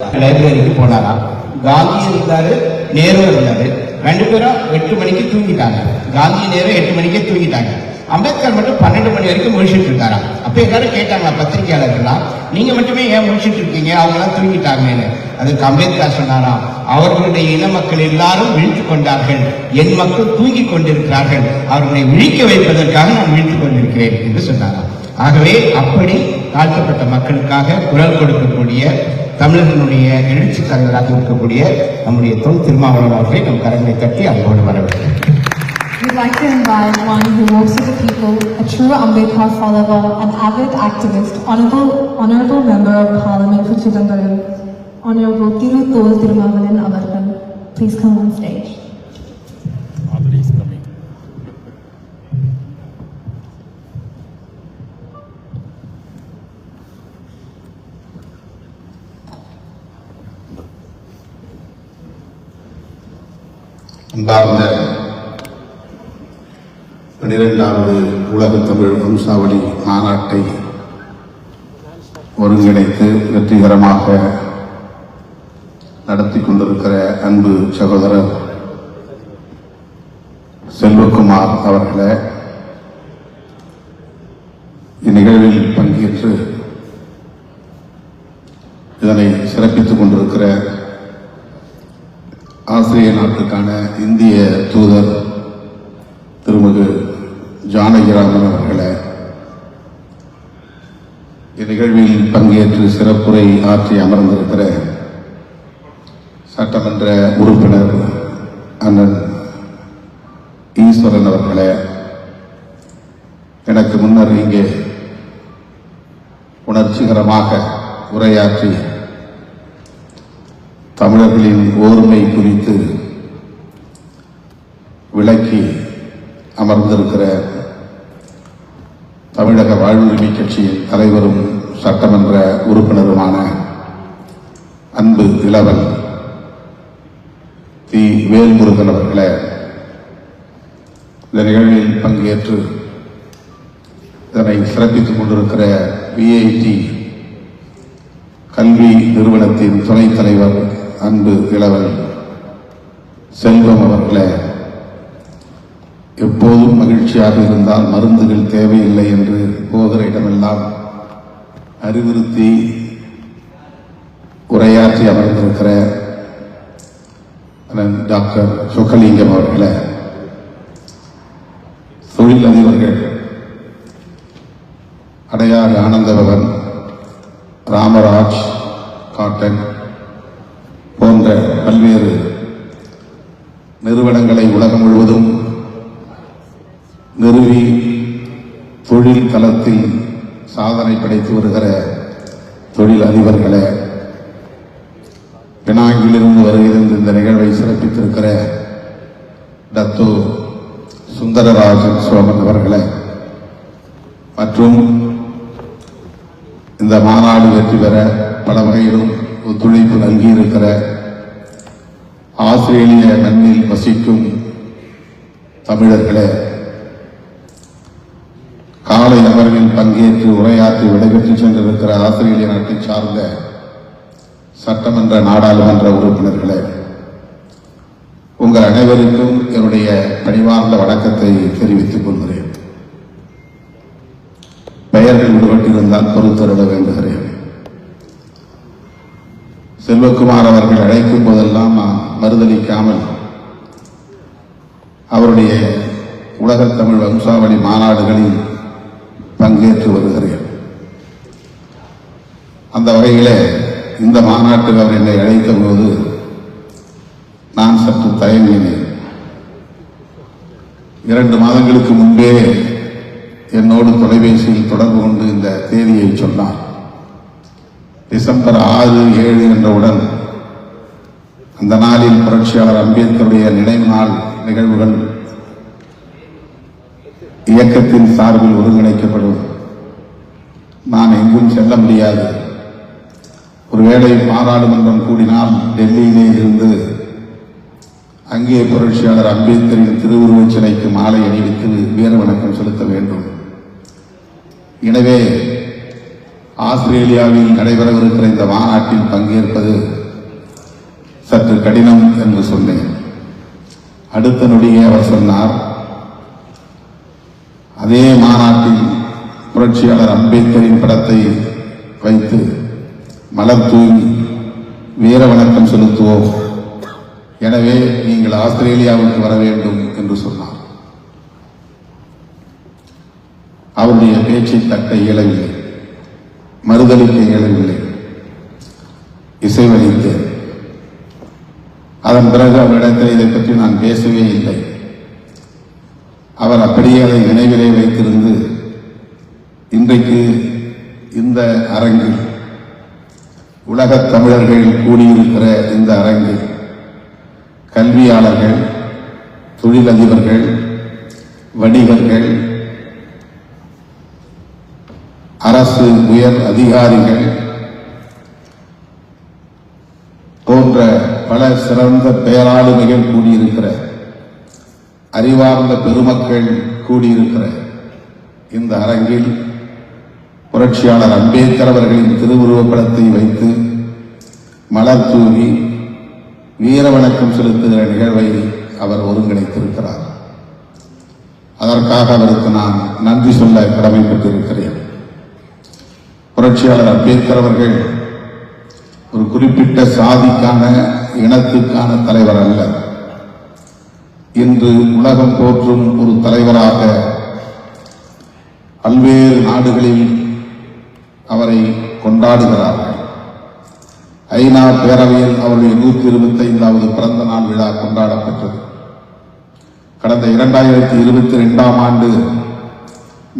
லைப்ரரிக்கு போனாராம். காந்தி இருந்தாரு நேரு இருந்தாரு. ரெண்டு பேரும் எட்டு மணிக்கு தூங்கிட்டாங்க. காந்தி நேரு எட்டு மணிக்கே தூங்கிட்டாங்க. அம்பேத்கர் மட்டும் பன்னெண்டு மணி வரைக்கும் முழிச்சிட்டு இருக்காராம் அப்ப எல்லாரும் கேட்டாங்களா பத்திரிகையாளர்கள்லாம் நீங்க மட்டுமே ஏன் முழிச்சிட்டு இருக்கீங்க? அவங்க எல்லாம் தூங்கிட்டாங்கன்னு அதுக்கு அம்பேத்கர் சொன்னாராம் அவர்களுடைய இன மக்கள் எல்லாரும் விழித்துக் கொண்டார்கள். என் மக்கள் தூங்கி கொண்டிருக்கிறார்கள். அவர்களை விழிக்க வைப்பதற்காக நான் விழித்துக் கொண்டிருக்கிறேன் என்று சொன்னாராம். ஆகவே அப்படி தாழ்த்தப்பட்ட மக்களுக்காக குரல் கொடுக்கக்கூடிய தமிழர்களுடைய எழுச்சி தலைவராக இருக்கக்கூடிய நம்முடைய தொல் திருமாவளவன் அவர்களை நம் கரங்களை தட்டி அன்போடு வரவேற்கிறேன் We'd like to invite one who works with the people, a true Ambedkar follower, an avid activist, honorable, honorable member of Parliament for Chidambaram, Honorable Thiru Tol Tirumavalan Avarkan. Please come on stage. அன்பார்ந்த பனிரெண்டாவது உலக தமிழ் வம்சாவளி மாநாட்டை ஒருங்கிணைத்து வெற்றிகரமாக நடத்தி கொண்டிருக்கிற அன்பு சகோதரர் செல்வகுமார் அவர்களை இந்நிகழ்வில் பங்கேற்று இதனை சிறப்பித்துக் கொண்டிருக்கிற ஆசிரிய நாட்டுக்கான இந்திய தூதர் திருமிகு ஜானகிராமன் அவர்களே இந்நிகழ்வில் பங்கேற்று சிறப்புரை ஆற்றி அமர்ந்திருக்கிற சட்டமன்ற உறுப்பினர் அண்ணன் ஈஸ்வரன் அவர்களே எனக்கு முன்னர் இங்கே உணர்ச்சிகரமாக உரையாற்றி தமிழர்களின் ஓர்மை குறித்து விளக்கி அமர்ந்திருக்கிற வாழ்வுரிமை கட்சியின் தலைவரும் சட்டமன்ற உறுப்பினருமான அன்பு இளவல் தி வேல்முருகன் அவர்களே இந்த நிகழ்வில் பங்கேற்று இதனை சிறப்பித்துக் கொண்டிருக்கிற விஐடி கல்வி நிறுவனத்தின் துணைத் தலைவர் அன்பு இளவல் செல்வம் அவர்களே எப்போதும் மகிழ்ச்சியாக இருந்தால் மருந்துகள் தேவையில்லை என்று போகிற இடமெல்லாம் அறிவுறுத்தி உரையாற்றி அமர்ந்திருக்கிற டாக்டர் டாக்டர் சொக்கலிங்கம் தொழில் அதிபர்கள் அடையாறு ஆனந்தபவன் ராமராஜ் காட்டன் போன்ற பல்வேறு நிறுவனங்களை உலகம் முழுவதும் நிறுவி தொழில் தளத்தில் சாதனை படைத்து வருகிற தொழில் அதிபர்களே பினாங்கிலிருந்து வருகிறது இந்த நிகழ்வை சிறப்பித்திருக்கிற டத்து சுந்தரராஜன் சோமன் அவர்களே மற்றும் இந்த மாநாடு வெற்றி பெற பல வகையிலும் ஒத்துழைப்பு நல்கியிருக்கிற ஆஸ்திரேலிய மண்ணில் வசிக்கும் தமிழர்களே அவர்கள் பங்கேற்று உரையாற்றி விடைபெற்று சென்றிருக்கிற ஆஸ்திரேலிய நாட்டை சார்ந்த சட்டமன்ற நாடாளுமன்ற உறுப்பினர்களே உங்கள் அனைவருக்கும் என்னுடைய பணிவார்ந்த வணக்கத்தை தெரிவித்துக் கொள்கிறேன். பெயர்கள் விடுபட்டிருந்தால் பொறுத்தருட வேண்டுகிறேன். செல்வகுமார் அவர்கள் அழைக்கும் போதெல்லாம் நான் மறுதளிக்காமல் அவருடைய உலகத் தமிழ் வம்சாவளி மாநாடுகளில் பங்கேற்று வருகிறேன் அந்த வகையிலே இந்த மாநாட்டில் அவர் என்னை அழைத்த போது நான் சற்று தயங்கினேன். இரண்டு மாதங்களுக்கு முன்பே என்னோடு தொலைபேசியில் தொடர்பு கொண்டு இந்த தேதியை சொன்னார். டிசம்பர் ஆறு ஏழு என்றவுடன் அந்த நாளில் புரட்சியாளர் அம்பேத்கருடைய நினைவு நாள் நிகழ்வுகள் இயக்கத்தின் சார்பில் ஒருங்கிணைக்கப்படும். நான் எங்கும் செல்ல முடியாது. ஒருவேளை பாராளுமன்றம் கூடினால் டெல்லியிலே இருந்து அங்கே புரட்சியாளர் அம்பேத்கரின் திருவுருவச் சிலைக்கு மாலை அணிவித்து வீர வணக்கம் செலுத்த வேண்டும். எனவே ஆஸ்திரேலியாவில் நடைபெறவிருக்கிற இந்த மாநாட்டில் பங்கேற்பது சற்று கடினம் என்று சொன்னேன். அடுத்த நொடியே அவர் சொன்னார் அதே மாநாட்டில் புரட்சியாளர் அம்பேத்கரின் படத்தை வைத்து மலர் தூவி வீர வணக்கம் செலுத்துவோம். எனவே நீங்கள் ஆஸ்திரேலியாவுக்கு வர வேண்டும் என்று சொன்னார். அவருடைய பேச்சை தட்ட இயலவில்லை. மறுதளிக்க இயலவில்லை. இசைவளித்தேன் அதன் பிறகு அவரிடத்தில் இதை பற்றி நான் பேசவே இல்லை. அவர் அப்படியே அதை நினைவிலே வைத்திருந்து இன்றைக்கு இந்த அரங்கில் உலகத் தமிழர்கள் கூடியிருக்கிற இந்த அரங்கில் கல்வியாளர்கள் தொழிலதிபர்கள் வணிகர்கள் அரசு உயர் அதிகாரிகள் போன்ற பல சிறந்த பேராளுமைகள் கூடியிருக்கிற அறிவார்ந்த பெருமக்கள் கூடியிருக்கிற இந்த அரங்கில் புரட்சியாளர் அம்பேத்கர் அவர்களின் திருவுருவப்படத்தை வைத்து மலர் தூவி வீர வணக்கம் செலுத்துகிற நிகழ்வை அவர் ஒருங்கிணைத்திருக்கிறார். அதற்காக அவருக்கு நான் நன்றி சொல்ல கடமைப்பட்டிருக்கிறேன். புரட்சியாளர் அம்பேத்கர் அவர்கள் ஒரு குறிப்பிட்ட சாதிக்கான இனத்துக்கான தலைவர் அல்ல. இன்று உலகம் போற்றும் ஒரு தலைவராக பல்வேறு நாடுகளில் அவரை கொண்டாடுகிறார்கள். ஐநா பேரவையில் அவருடைய நூற்றி இருபத்தி ஐந்தாவது பிறந்த நாள் விழா கொண்டாடப்பட்டது கடந்த இரண்டாயிரத்தி இருபத்தி ரெண்டாம் ஆண்டு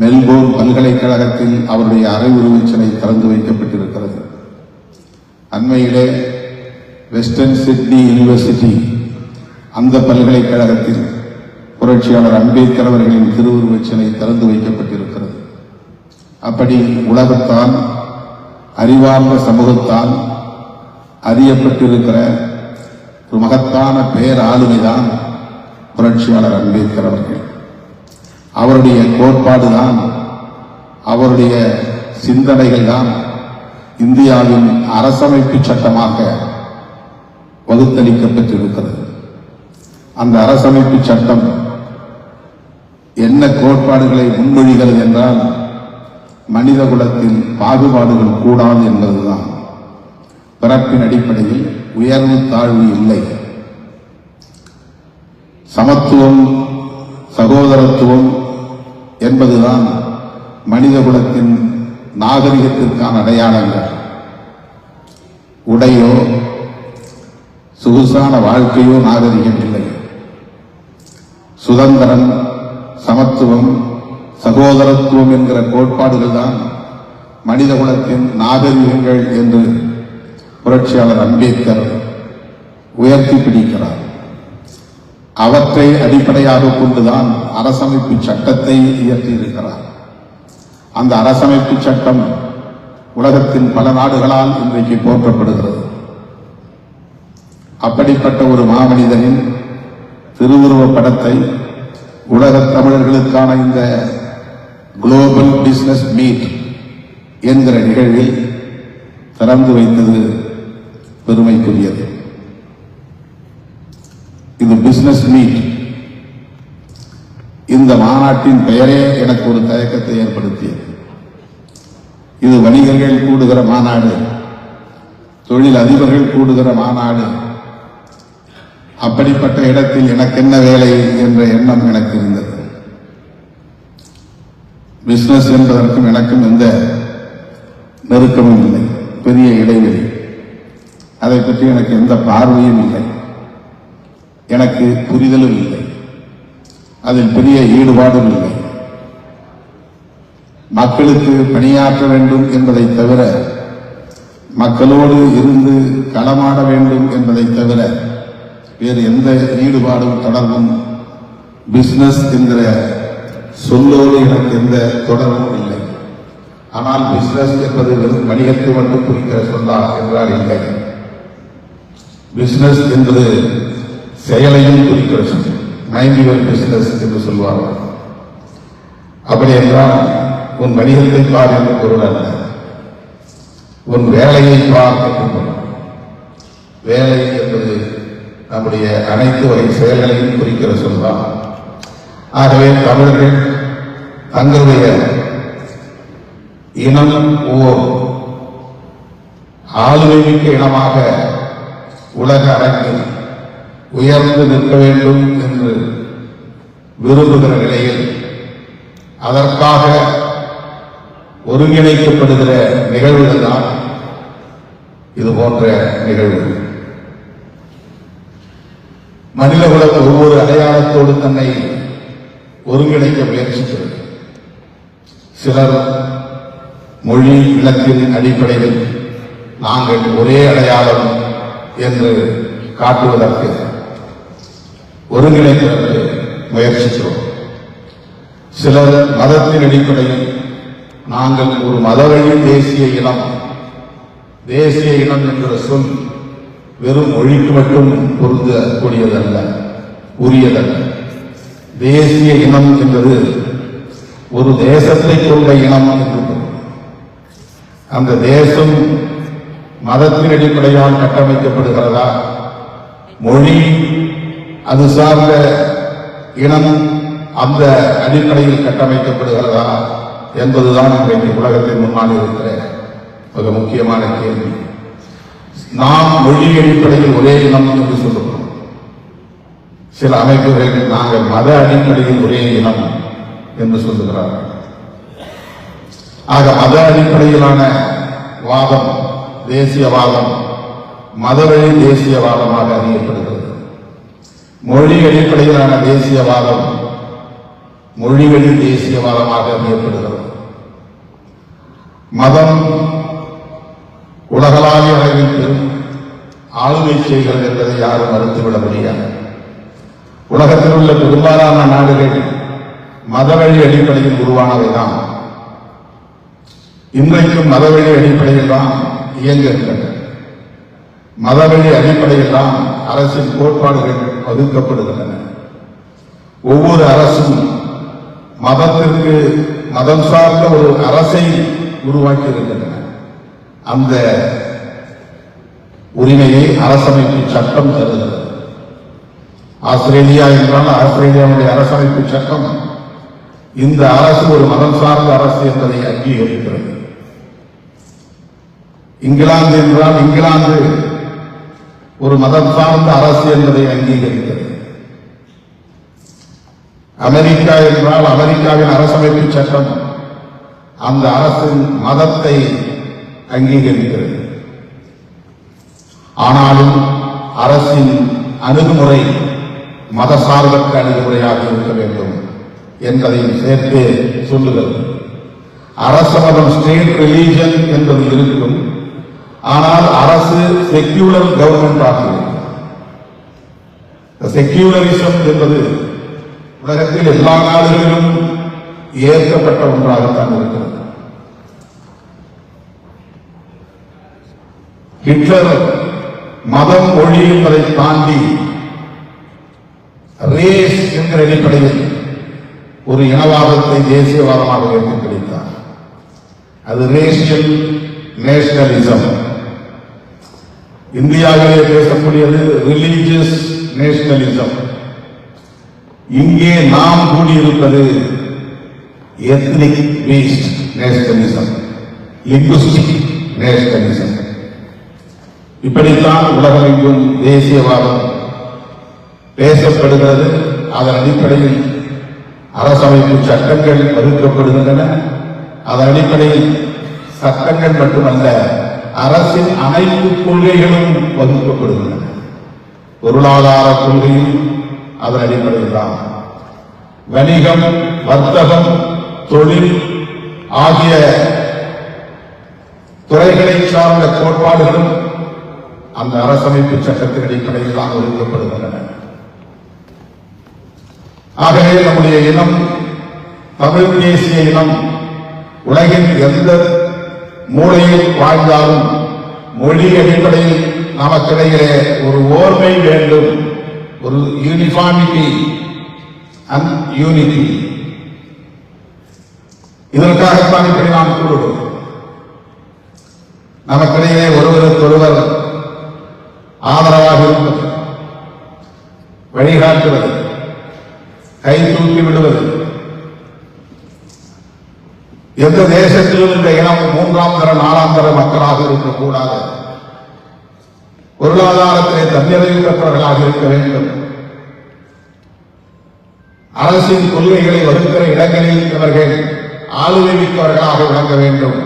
மெல்போர்ன் பல்கலைக்கழகத்தில் அவருடைய அரைவுருவச் சிலை திறந்து வைக்கப்பட்டிருக்கிறது. அண்மையிலே வெஸ்டர்ன் சிட்னி யூனிவர்சிட்டி அந்த பல்கலைக்கழகத்தில் புரட்சியாளர் அம்பேத்கர் அவர்களின் திருவுருவச் சிலை திறந்து வைக்கப்பட்டிருக்கிறது. அப்படி உலகத்தால் அறிவார்ந்த சமூகத்தால் அறியப்பட்டிருக்கிற ஒரு மகத்தான பேராளுமைதான் புரட்சியாளர் அம்பேத்கர் அவர்கள். அவருடைய கோட்பாடுதான் அவருடைய சிந்தனைகள் தான் இந்தியாவின் அரசமைப்பு சட்டமாக வகுத்தளிக்கப்பட்டிருக்கிறது. அந்த அரசமைப்பு சட்டம் என்ன கோட்பாடுகளை முன்மொழிகிறது என்றால் மனித குலத்தில் பாகுபாடுகள் கூடாது என்பதுதான். பிறப்பின் அடிப்படையில் உயர்வு தாழ்வு இல்லை. சமத்துவம் சகோதரத்துவம் என்பதுதான் மனித குலத்தின் நாகரிகத்திற்கான அடையாளங்கள். உடையோ சொகுசான வாழ்க்கையோ நாகரிகம் இல்லை. சுதந்திரம் சமத்துவம் சகோதரத்துவம் என்கிற கோட்பாடுகள் தான் மனித குலத்தின் நாகரிகங்கள் என்று புரட்சியாளர் அம்பேத்கர் உயர்த்தி பிடிக்கிறார். அவற்றை அடிப்படையாக கொண்டுதான் அரசமைப்பு சட்டத்தை இயற்றியிருக்கிறார். அந்த அரசமைப்பு சட்டம் உலகத்தின் பல நாடுகளால் இன்றைக்கு போற்றப்படுகிறது. அப்படிப்பட்ட ஒரு மாமனிதனின் திருவுருவ படத்தை உலகத் தமிழர்களுக்கான இந்த குளோபல் பிஸ்னஸ் மீட் என்கிற நிகழ்வில் திறந்து வைத்தது பெருமைக்குரியது. இது பிஸ்னஸ் மீட் இந்த மாநாட்டின் பெயரே எனக்கு ஒரு தயக்கத்தை ஏற்படுத்தியது. இது வணிகர்கள் கூடுகிற மாநாடு தொழில் அதிபர்கள் கூடுகிற மாநாடு அப்படிப்பட்ட இடத்தில் எனக்கு என்ன வேலை என்ற எண்ணம் எனக்கு இருந்தது. பிஸ்னஸ் என்பதற்கும் எனக்கும் எந்த நெருக்கமும் இல்லை. பெரிய இடைவெளி. அதை பற்றி எனக்கு எந்த பார்வையும் இல்லை. எனக்கு புரிதலும் இல்லை. அதில் பெரிய ஈடுபாடும் இல்லை. மக்களுக்கு பணியாற்ற வேண்டும் என்பதை தவிர மக்களோடு இருந்து களமாட வேண்டும் என்பதை தவிர வேறு எந்த ஈடுபாடும் தொடர்பும் பிஸ்னஸ் என்கிற சொல்லோடு எனக்கு எந்த தொடர்பும் இல்லை. ஆனால் பிஸ்னஸ் என்பது வெறும் வணிகத்தை மட்டும் குறிக்கிற சொல்லா என்றால் இல்லை. பிஸ்னஸ் என்பது செயலையும் குறிக்கிற சொல். மைண்ட் யுவர் பிஸ்னஸ் என்று சொல்வார்கள். அப்படி என்றால் உன் வணிகத்தை பார் என்று பொருள் அல்ல. உன் வேலையை பார்க்க வேலை என்பது நம்முடைய அனைத்து வகை செயல்களையும் குறிக்கிற சொல்தான் ஆகவே தமிழர்கள் தங்களுடைய இனம் ஓர் ஆளுமைமிக்க இனமாக உலக அரங்கில் உயர்ந்து நிற்க வேண்டும் என்று விரும்புகிற நிலையில் அதற்காக ஒருங்கிணைக்கப்படுகிற நிகழ்வுகள் தான் இது போன்ற மனித உலக ஒவ்வொரு அடையாளத்தோடு தன்னை ஒருங்கிணைக்க முயற்சிக்கிறது. சிலர் மொழி இலக்கின் அடிப்படையில் நாங்கள் ஒரே அடையாளம் என்று காட்டுவதற்கு ஒருங்கிணைப்பதற்கு முயற்சிக்கிறோம். சிலர் மதத்தின் அடிப்படையில் நாங்கள் ஒரு மதவழி தேசிய இனம் தேசிய இனம் என்ற சொல் வெறும் மொழிக்கு மட்டும் பொருந்தக்கூடியதல்ல உரியதல்ல. தேசிய இனம் என்பது ஒரு தேசத்தை கொண்ட இனம் என்று அந்த தேசம் மதத்தின் அடிப்படையால் கட்டமைக்கப்படுகிறதா? மொழி அது சார்ந்த இனம் அந்த அடிப்படையில் கட்டமைக்கப்படுகிறதா என்பதுதான் இன்றைக்கு உலகத்தின் முன்னால் இருக்கிற மிக முக்கியமான கேள்வி. நாம் மொழி அடிப்படையில் ஒரே இனம் என்று சொல்லுகிறோம். சில அமைப்புகள் நாங்கள் மத அடிப்படையில் ஒரே இனம் என்று சொல்லுகிறார்கள். ஆக மத அடிப்படையிலான வாதம் தேசியவாதம் மதவழி தேசியவாதமாக அறியப்படுகிறது. மொழி அடிப்படையிலான தேசியவாதம் மொழிகளில் தேசியவாதமாக அறியப்படுகிறது. மதம் உலகளாவிய அளவில் பெரும் ஆளுமை செய்கிறது என்பதை யாரும் மறுத்துவிட முடியாது. உலகத்தில் உள்ள பெரும்பாலான நாடுகள் மதவழி அடிப்படையில் உருவானவைதான். இன்றைக்கும் மதவழி அடிப்படையில் தான் இயங்குகின்றன. மதவழி அடிப்படையில் தான் அரசின் கோட்பாடுகள் வகுக்கப்படுகின்றன ஒவ்வொரு அரசும் மதத்திற்கு மதம் சார்ந்த ஒரு அரசை உருவாக்கி இருக்கின்றன அந்த உரிமையை அரசமைப்பு சட்டம் தருகிறது ஆஸ்திரேலியா என்றால் ஆஸ்திரேலியாவுடைய அரசமைப்பு சட்டம் இந்த அரசு ஒரு மதம் சார்ந்த அரசு என்பதை அங்கீகரிக்கிறது. இங்கிலாந்து என்றால் இங்கிலாந்து ஒரு மதம் சார்ந்த அரசு என்பதை அங்கீகரிக்கிறது. அமெரிக்கா என்றால் அமெரிக்காவின் அரசமைப்பு சட்டம் அந்த அரசின் மதத்தை அங்கீகரிக்கிறது. ஆனாலும் அரசின் அணுகுமுறை மதசார்பற்ற அணுகுமுறையாக இருக்க வேண்டும் என்பதையும் சேர்த்து சொல்லுகிறது அரச மதம் ஸ்டேட் ரிலீஜன் என்பது இருக்கும் ஆனால் அரசு செக்யூலர் கவர்மெண்ட் ஆக செக்யூலரிசம் என்பது உலகத்தில் எல்லா நாடுகளிலும் ஏற்கப்பட்ட ஒன்றாகத்தான் இருக்கிறது. ஹிட்லர் மதம் மொழி என்பதை தாண்டி ரேஸ் என்கிற அடிப்படையில் ஒரு இனவாதத்தை தேசியவாதமாக உயர்த்தி பிடித்தார் அது ரேஷியல் நேஷனலிசம். இந்தியாவிலே பேசக்கூடியது ரிலீஜியஸ் நேஷனலிசம். இங்கே நாம் கூடியிருப்பது ethnic based nationalism linguistic nationalism. இப்படித்தான் உலகமெங்கும் தேசியவாதம் பேசப்படுகிறது. அதன் அடிப்படையில் அரசமைப்பு சட்டங்கள் வகுக்கப்படுகின்றன அதன் அடிப்படையில் சட்டங்கள் மட்டுமல்ல அரசின் அனைத்து கொள்கைகளும் வகுக்கப்படுகின்றன. பொருளாதார கொள்கையும் அதன் அடிப்படையில் தான். வணிகம் வர்த்தகம் தொழில் ஆகிய துறைகளை சார்ந்த கோட்பாடுகளும் அந்த அரசமைப்பு சட்டத்தின் அடிப்படையில் தான் ஒதுக்கப்படுகின்றன. ஆகவே நம்முடைய இனம் தமிழ் தேசிய இனம் உலகின் எந்த மூலையில் வாழ்ந்தாலும் மொழி அடிப்படையில் நமக்கிடையிலே ஒரு ஓர்மை வேண்டும் ஒரு யூனிஃபார்மிட்டி அண்ட் யூனிட்டி இதற்காகத்தான் இப்படி நாம் கூறுவோம் நமக்கிடையே ஒருவருக்கொருவர் ஆதரவாக இருப்பது வழிகாட்டுவது கை தூக்கி விடுவது. எந்த தேசத்திலும் இந்த இனம் மூன்றாம் தர நாலாம் தர மக்களாக இருக்கக்கூடாது. பொருளாதாரத்திலே தன்னிறைவு பெற்றவர்களாக இருக்க வேண்டும். அரசின் கொள்கைகளை வகுக்கிற இடங்களில் இவர்கள் ஆளுமை மிக்கவர்களாக விளங்க வேண்டும்.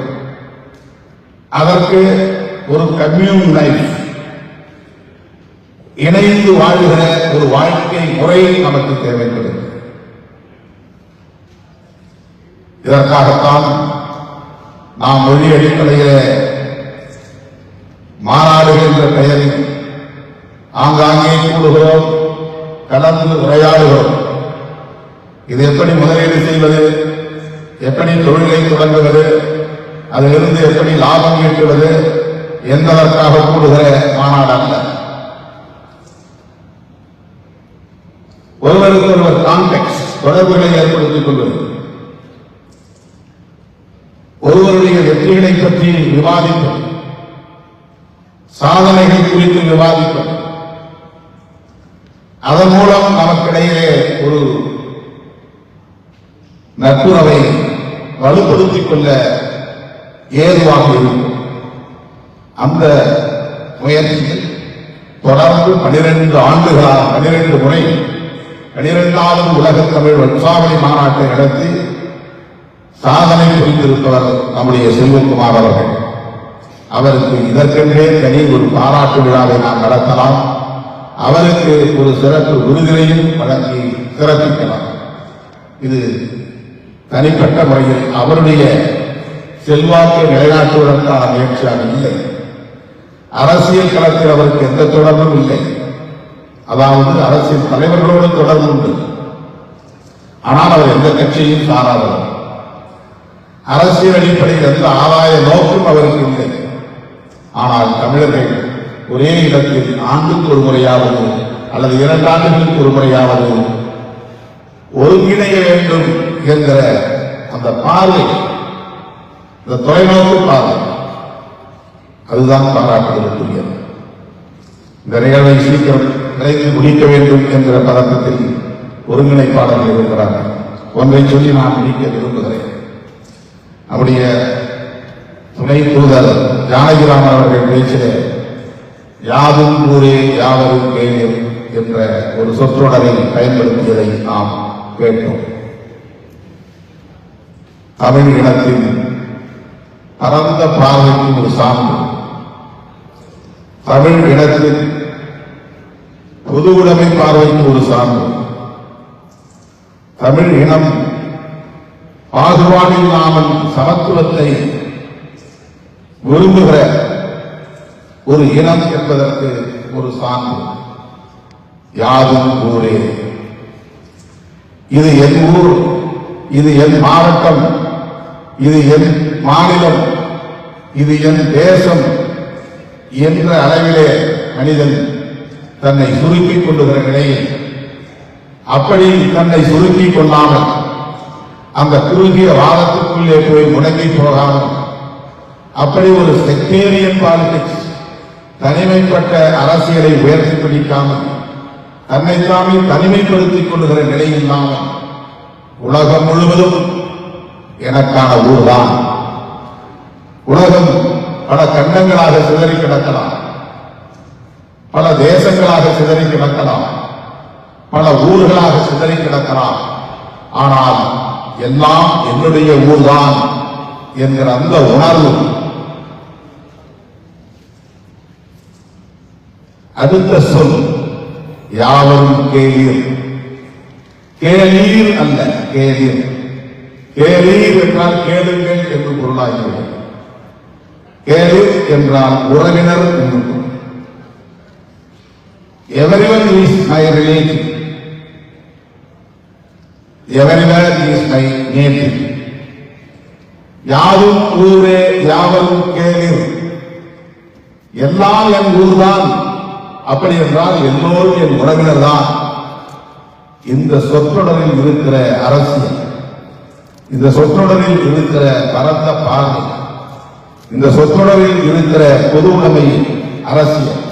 அதற்கு ஒரு கம்யூன் லைஃப் இணைந்து வாழ்கிற ஒரு வாழ்க்கை முறை நமக்கு தேவைப்படுகிறது. இதற்காகத்தான் நாம் மொழி அடிப்படையிலே மாநாடுகள் என்ற பெயரில் ஆங்காங்கே கூடுகிறோம் கலந்து உரையாடுகிறோம். இது எப்படி முதலீடு செய்வது எப்படி தொழிலை தொடங்குவது அதிலிருந்து எப்படி லாபம் ஈட்டுவது என்பதற்காக கூடுகிற மாநாடு அல்ல. ஒருவருக்கு ஒருவர் கான்டெக்ட் தொடர்புகளை ஏற்படுத்திக் கொள்வது. ஒருவருடைய வெற்றிகளை பற்றி விவாதிப்பது. சாதனைகள் குறித்து விவாதிப்பது. அதன் மூலம் நமக்கிடையே ஒரு நட்புறவை வலுப்படுத்திக் கொள்ள ஏதுவாக இருக்கும். அந்த முயற்சியில் தொடர்ந்து பனிரெண்டு ஆண்டுகளாக பனிரெண்டு முறை பனிரெண்டாவது உலக தமிழ் வன்சாவளி மாநாட்டை நடத்தி சாதனை புரிந்திருப்பவர் நம்முடைய செல்வகுமார் அவர்கள். அவருக்கு இதற்கென்றே தனி ஒரு பாராட்டு விழாவை நாம் நடத்தலாம். அவருக்கு ஒரு சிறப்பு விருதினையும் வழங்கி சிறப்பிக்கலாம். இது தனிப்பட்ட முறையில் அவருடைய செல்வாக்கை நிலைநாட்டுவதற்கான முயற்சியாக இல்லை. அரசியல் களத்தில் அவருக்கு எந்த தொடர்பும் இல்லை. அதாவது அரசியல் தலைவர்களோடு தொடர்பு உண்டு ஆனால் அவர் எந்த கட்சியும் சாராதவர் அரசியல் அடிப்படையில் எந்த ஆதாய நோக்கம் அவருக்கு இல்லை. ஆனால் தமிழர்கள் ஒரே இடத்தில் ஆண்டுக்கு ஒரு முறையாவது அல்லது இரண்டு ஆண்டுகளுக்கு ஒரு முறையாவது ஒருங்கிணைய வேண்டும் என்கிற அந்த பார்வை இந்த தொலைநோக்கு பார்வை அதுதான் பாராட்டுதலுக்குரியது. இந்த நிகழ்வை சீக்கிரம் விரைந்து முடிக்க வேண்டும் என்கிற பதக்கத்தில் ஒருங்கிணைப்பாளர்கள் இருக்கிறார்கள். ஒன்றை சொல்லி நான் முடிக்க விரும்புகிறேன். நம்முடைய துணை தூதர் ஜானகிராமன் அவர்கள் பேச்சிலே யாதும் ஊரே யாவரும் கேளீர் என்ற ஒரு சொற்றொடரை பயன்படுத்தியதை நாம் கேட்டோம். தமிழ் இனத்தின் பரந்த பார்வைக்கு ஒரு சான்று. தமிழ் இனத்தின் பொது உடைமை பார்வைக்கு ஒரு சான்று. தமிழ் இனம் பாகுபாடு இல்லாமல் சமத்துவத்தை விரும்புகிற ஒரு இனம் என்பதற்கு ஒரு சான்று. யாதும் ஊரே. இது என் ஊர் இது என் மாவட்டம் இது என் மாநிலம் இது என் தேசம் என்ற அளவிலே மனிதன் தன்னை சுருக்கிக் கொள்ளுகிற நிலையில் அப்படி தன்னை சுருக்கிக் கொள்ளாமல் அந்த குறுகிய வாதத்துக்குள்ளே போய் முடங்கி போகாமல் அப்படி ஒரு செக்டேரியன் பாலிடிக்ஸ் தனிமைப்பட்ட அரசியலை உயர்த்தி பிடிக்காமல் தன்னைத்தாமே தனிமைப்படுத்திக் கொள்ளுகிற நிலை இல்லாமல் உலகம் முழுவதும் எனக்கான ஊர்தான். உலகம் பல கண்டங்களாக சிதறி கிடக்கலாம். பல தேசங்களாக சிதறி கிடக்கலாம். பல ஊர்களாக சிதறி கிடக்கலாம். ஆனால் எல்லாம் என்னுடைய ஊர்தான் என்கிற அந்த உணர்வு அடுத்த சொல் யாவரும் கேளீர். கேளீர் அல்ல கேளீர். கேளீர் என்றால் கேளுங்கள் என்று பொருளாகிறது கேளீர் என்றால் உறவினர் என்று பொருள் எவரிவன் இஸ் மை ரிலேட்டிவ் எவரிவர் இஸ் மை நேட்டிவ் யாரும் ஊரே யாவரும் கேளீர். எல்லாம் என் ஊர்தான். அப்படி என்றால் எல்லோரும் என் உறவினர் தான். இந்த சொற்றொடரில் இருக்கிற அரசியல் இந்த சொற்றொடரில் இருக்கிற பரந்த பார்வை இந்த சொற்றொடரில் இருக்கிற பொது உடைமை அரசியல்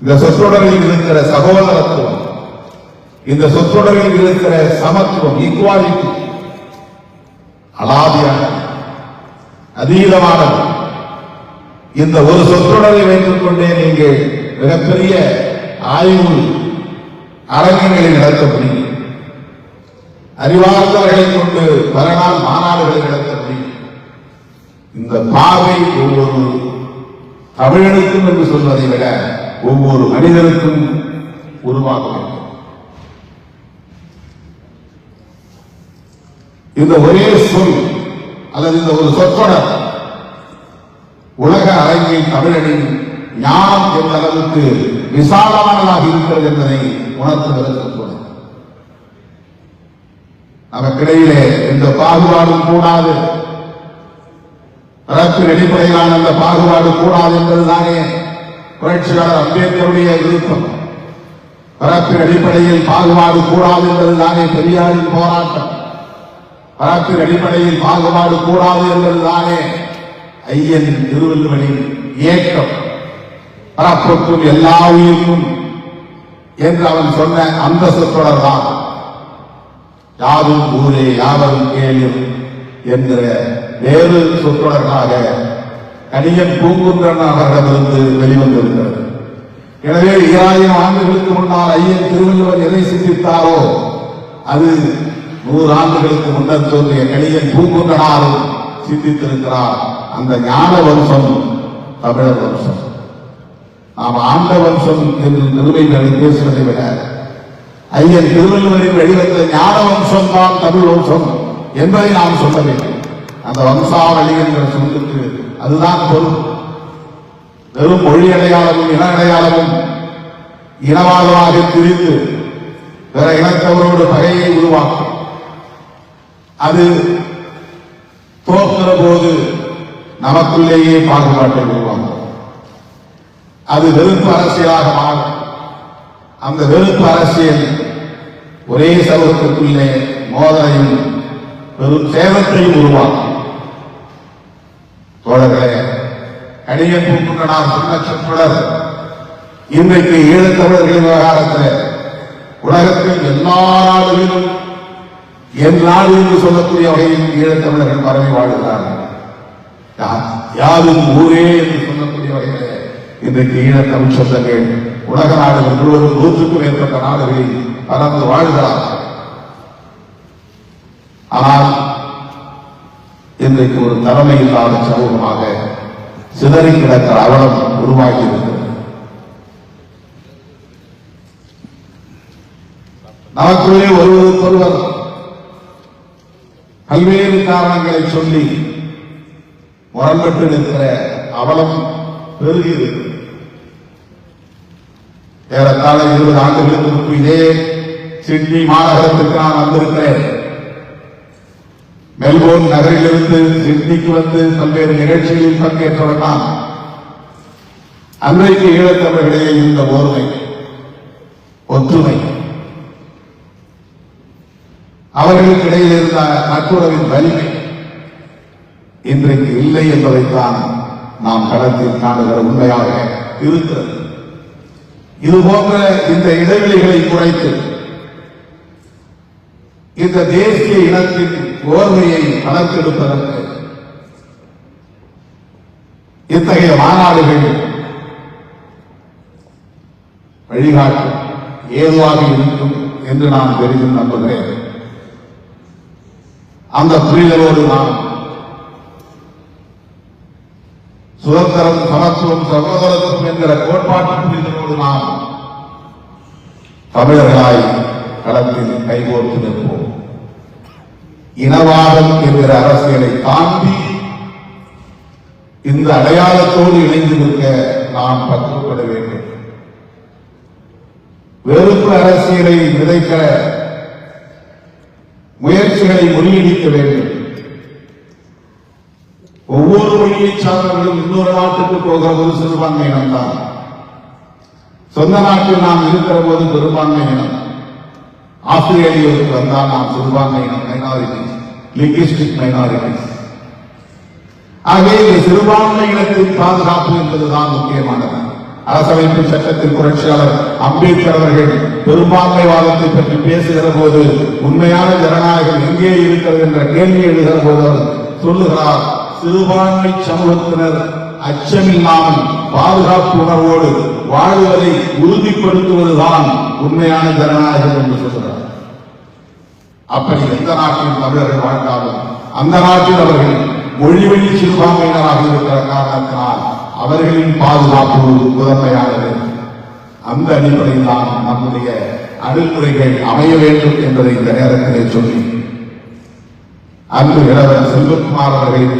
இந்த சொற்றொடரில் இருக்கிற சகோதரத்துவம் இந்த சொற்றொடரில் இருக்கிற சமத்துவம் ஈக்குவாலிட்டி அலாதியான அதீதமானது. இந்த ஒரு சொற்றொடரை வைத்துக் கொண்டே நீங்கள் மிகப்பெரிய ஆய்வு அரங்கங்களை நடத்த முடியும் அறிவார்ந்தவர்களை கொண்டு பல நாள் மாநாடுகளை நடத்த முடியும் இந்த பார்வை ஒவ்வொரு தமிழனுக்கும் என்று சொல்வதை விட ஒவ்வொரு மனிதனுக்கும் உருவாக வேண்டும் இந்த ஒரே சொல் அல்லது இந்த ஒரு சொற்றொடர் உலக அரங்கில் தமிழனின் ஞானம் என்ற அளவுக்கு விசாலமானதாக இருக்கிறது என்பதை உணர்த்துவதற்கு சொற்றொடர் நமக்கிடையிலே எந்த பாகுபாடும் கூடாது. பிறப்பின் அடிப்படையிலான அந்த பாகுபாடு கூடாது என்பதுதானே புரட்சியாளர் அம்பேத்கருடைய விருப்பம். பிறப்பின் அடிப்படையில் பாகுபாடு கூடாது என்பதுதானே பெரியாரின் போராட்டம். பிறப்பின் அடிப்படையில் பாகுபாடு கூடாது என்பதுதானே ஐயன் திருவள்ளுவனின் இயக்கம் பரப்புக்கும் எல்லா உயிருக்கும் என்று அவன் சொன்ன அந்த சொற்றொடர் தான் யாரும் ஊரே யாவரும் கேளு என்கிற வேறு சொற்றொடர்களாக கணியன் பூங்குன்றன் அவர்களிடமிருந்து வெளிவந்திருக்கிறது. எனவே ஈராயிரம் ஆண்டுகளுக்கு முன்னால் ஐயன் திருவள்ளுவர் எதை சிந்தித்தாரோ அது நூறு ஆண்டுகளுக்கு முன்னர் தோன்றிய கணியன் பூங்குன்றனாரும் சிந்தித்திருக்கிறார். அந்த ஞான வம்சம் தமிழர் வம்சம். நாம் ஆண்ட வம்சம் என்று நிறுவனங்களை பேசுவதை விட ஐயன் திருவள்ளுவரின் வெளிவந்த ஞான வம்சம் தான் தமிழ் வம்சம் என்பதை நாம் சொல்ல வேண்டும். அந்த வம்சாவளி என்ற சொல்லுக்கு அதுதான் பொருள். வெறும் மொழி அடையாளமும் இன அடையாளமும் இனவாதமாக திரிந்து பிற இனத்தவரோடு பகையை உருவாக்கும். அது தோற்கிற போது நமக்குள்ளேயே பாகுபாட்டை உருவாக்கும். அது வெறுப்பு அரசியலாக மாறும். அந்த வெறுப்பு அரசியல் ஒரே சமூகத்திற்குள்ளே மோதலையும் பெரும் சேதத்தையும் உருவாக்கும். தோழர்களே அணிய கணியன் நான் சொன்ன சொற்றொடர் இன்றைக்கு ஈழத்தமிழர்களின் விவகாரத்தில் உலகத்தில் எல்லா நாடுகளிலும் என் நாடு என்று சொல்லக்கூடிய வகையில் ஈழத்தமிழர்கள் பரவி வாழ்கிறார்கள். யாரும் ஊரே என்று சொல்லக்கூடிய வகையில் இன்றைக்கு ஈழத்தமிழ் சொந்தங்கள் உலக நாடுகள் முழுவதும் நூற்றுக்கும் மேற்பட்ட நாடுகளில் பறந்து வாழ்கிறார்கள். ஆனால் இன்றைக்கு ஒரு தலைமை இல்லாத சமூகமாக சிதறி கிடக்கிற அவலம் உருவாகி இருக்கிறது நமக்குள்ளே ஒருவருக்கொருவர் பல்வேறு காரணங்களை சொல்லி முரண்பட்டு இருக்கிற அவலம் பெருகி ஏறத்தாழ இருபது ஆண்டுகளுக்கு முன்பு இதே சிட்னி மாநகரத்திற்கு நான் வந்திருக்கிறேன். மெல்போர்ன் நகரிலிருந்து சிட்னிக்கு வந்து பல்வேறு நிகழ்ச்சிகளில் பங்கேற்றவர் நான் அன்றைக்கு ஈழத்தமிழர்களிடையே இருந்த ஓர்மை ஒற்றுமை. அவர்களுக்கு இடையில் இருந்த நட்புறவின் வலிமை இன்றைக்கு இல்லை என்பதைத்தான் நாம் களத்தில் காணுகிற உண்மையாக இருக்கிறது. இது போன்ற இந்த இடைவெளிகளை குறைத்து இந்த தேசிய இனத்தின் ஓர்மையை வளர்த்தெடுப்பதற்கு இத்தகைய மாநாடுகள் வழிகாட்டும் ஏதுவாக இருக்கும் என்று நான் பெரிதும் நம்புகிறேன். அந்த புரிதலோடு நாம் சுதந்திரம் சமத்துவம் சகோதரத்துவம் என்கிற கோட்பாட்டு புரிதலோடு நாம் தமிழர்களாய் களத்தில் கைகோர்த்து நிற்போம். இனவாதம் என்கிற அரசியலை தாண்டி இந்த அடையாளத்தோடு இணைந்து நிற்க நாம் பக்குவப்பட வேண்டும். வெறுப்பு அரசியலை விதைக்க முயற்சிகளை முறியடிக்க வேண்டும். ஒவ்வொரு மொழியை சார்ந்தவர்களும் இன்னொரு நாட்டுக்கு போகிற போது சிறுபான்மை இனம்தான் சொந்த நாட்டில் நாம் இருக்கிற போது பெரும்பான்மை இனம் ஆஸ்திரேலியாவுக்கு வந்தால் நாம் சிறுபான்மை இனம் மைனாரிட்டி லிங்கிஸ்டிக் மைனாரிட்டி ஆகவே இந்த சிறுபான்மையினத்தின் பாதுகாப்பு என்பதுதான் முக்கியமானது. அரசமைப்பு சட்டத்தின் புரட்சியாளர் அம்பேத்கர் அவர்கள் பெரும்பான்மைவாதத்தை பற்றி பேசுகிற போது உண்மையான ஜனநாயகம் எங்கே இருக்கிறது என்ற கேள்வி எழுகிற போது அவர் சொல்லுகிறார் சிறுபான்மை சமூகத்தினர் அச்சமில்லாமல் பாதுகாப்பு உணர்வோடு வாழ்வதை உறுதிப்படுத்துவதுதான் உண்மையான ஜனநாயகம் என்று சொல்கிறார். அப்படி எந்த நாட்டில் தமிழர்கள் வாழ்ந்தாலும் அந்த நாட்டில் அவர்கள் மொழிவழி சிறுபான்மையினராக இருக்கிற காரணத்தினால் அவர்களின் பாதுகாப்பு முதன்மையானது. அந்த அடிப்படையில் தான் நம்முடைய அணுகுமுறைகள் அமைய வேண்டும் என்பதை இந்த நேரத்திலே சொல்லி அன்பு இளவர் செல்வகுமார் அவர்கள்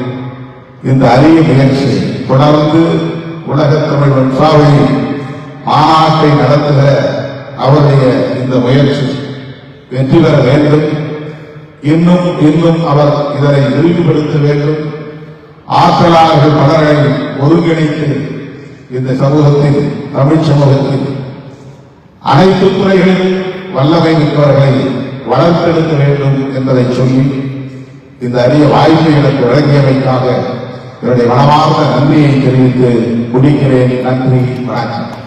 இந்த அரிய முயற்சி தொடர்ந்து உலகத் தமிழ் வெற்றாவை மாநாட்டை நடத்துகிற அவருடைய இந்த முயற்சி வெற்றி பெற வேண்டும். இன்னும் இன்னும் அவர் இதனை விரிவுபடுத்த வேண்டும். ஆற்றலாளர்கள் பலரை ஒருங்கிணைத்து இந்த சமூகத்தில் தமிழ் சமூகத்தில் அனைத்து துறைகளிலும் வல்லமை மிக்கவர்களை வளர்த்தெடுக்க வேண்டும் என்பதை சொல்லி இந்த அரிய வாய்ப்பை எனக்கு வழங்கியமைக்காக என்னுடைய மனமார்ந்த நன்றியை தெரிவித்து முடிக்கிறேன். நன்றி வணக்கம்.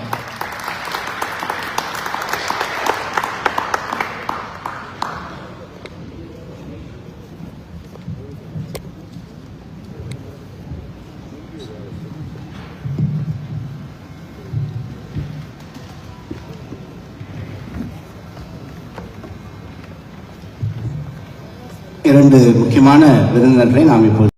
இரண்டு முக்கியமான விருந்தினர்களை நாம் இப்போது